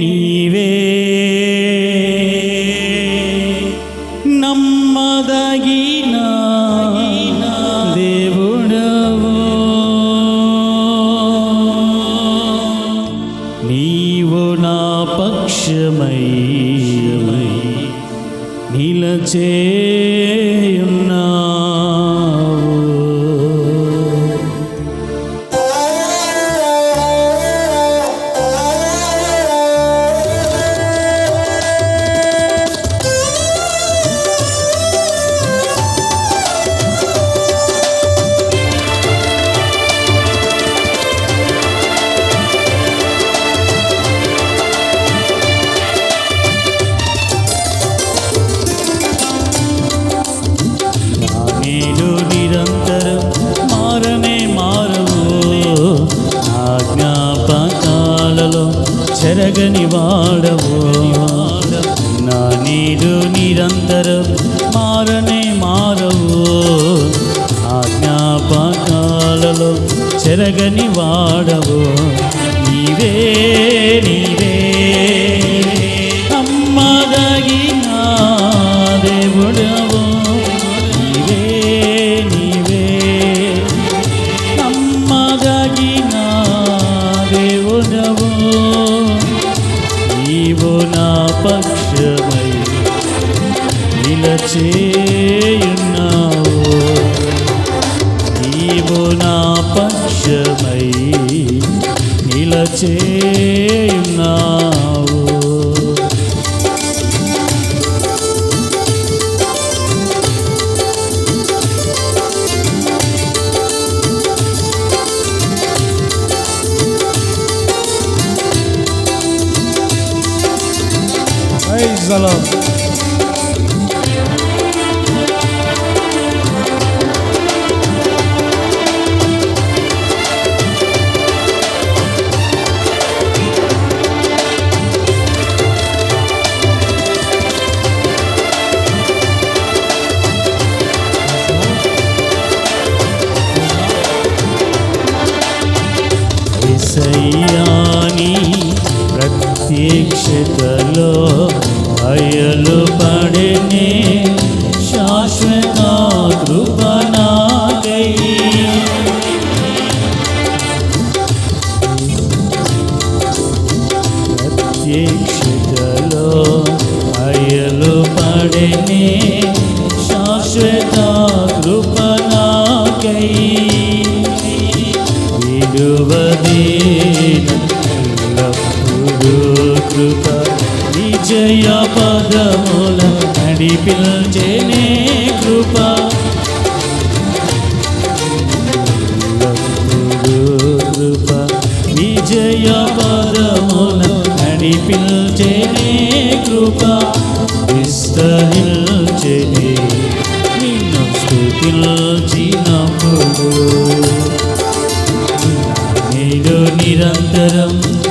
నీవే నమ్మదగిన దేవుడవు నీవు నా పక్షమై నిలచేయున్నావు చెరగని వాడవు. నీవే నీవే. నమ్మదగిన దేవుడవు. నీవే నీవే. నమ్మదగిన దేవుడవు. నీవు నా పక్షమై నిలచే నిలచేయున్నావు Praise the Lord. ఎసయ్యాని ప్రత్యక్షతలో అయలు పడనే శాశ్వత కృపనాకై ప్రత్యక్షతలో అయలు పడనే శాశ్వత కృపనాకై విడువదీనప్పుడు కృప విజయ పదముల నడిపించేనే కృప. కృప విజయ పదముల నడిపించేనే కృప. విస్తరి இதோ நிரந்தரம்.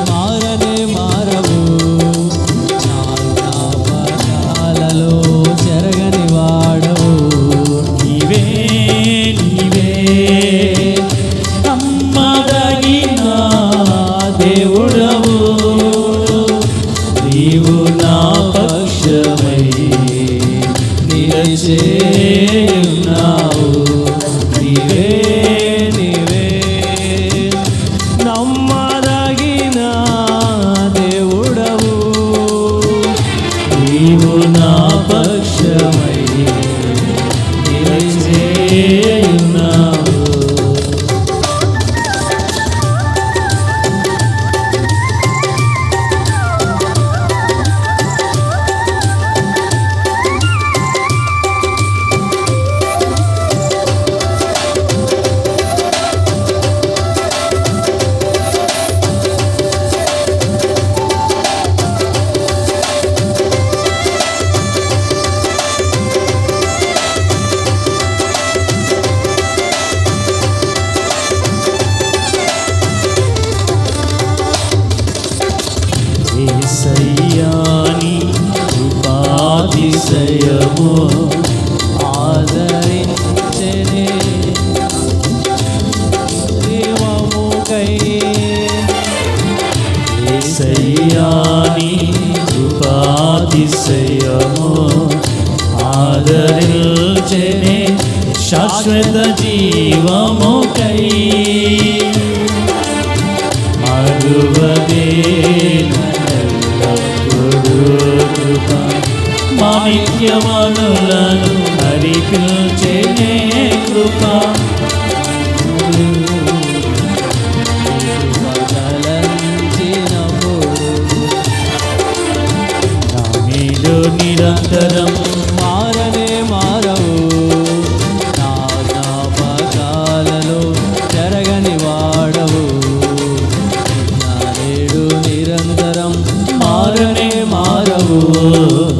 నీవు నా శాశ్వత జీవముకై మరువదే కృప మాణిక్యమనులను హరిపిల్చెనే కృప. బదలంచినప్పుడు മകനെ മാറവോ.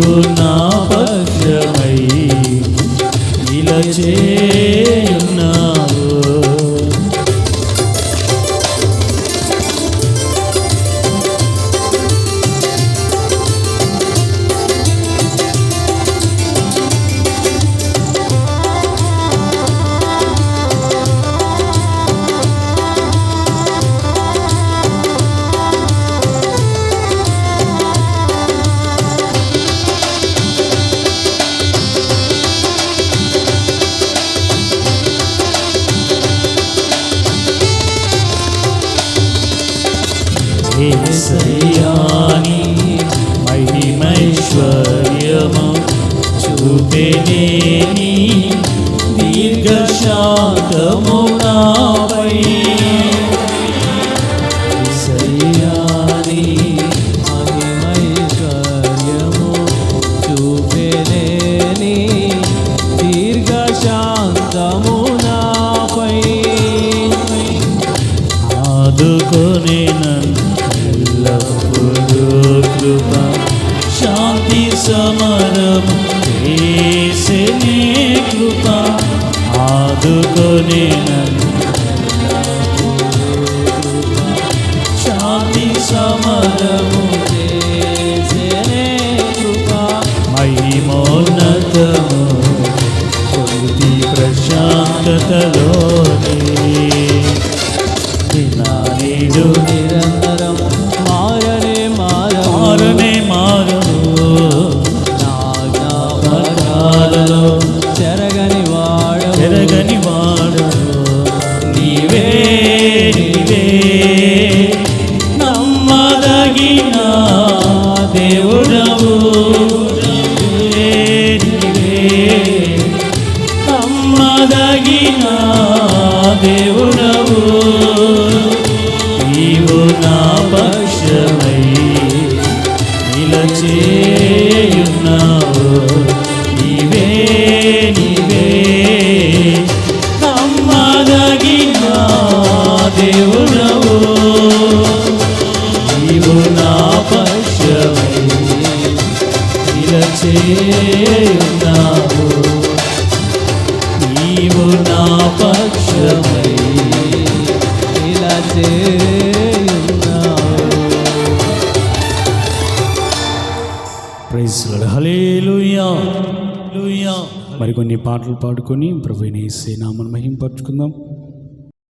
నీవు నా పక్షమై నిలచేయున్నావు ఏసయ్యాని మహిమైశ్వర్యము చూపెనేని దీర్ఘశాంతము నాపై. ఏసయ్యాని మహిమైశ్వర్యము చూపెనేని దీర్ఘశాంతము నాపై. ఆదుకొని నన్ను ఎల్లప్పుడూ కృప శాంతి సమరము చేసనే కృప ఆదుకొని నన్ను శాంతి సమరము చేసేనే కృప మహిమోన్నతము కొద్ది ప్రశాంతతలోనే దేవుడవు మరికొన్ని పాటలు పాడుకొని ప్రభుని సేనామను మహింపరచుకుందాం.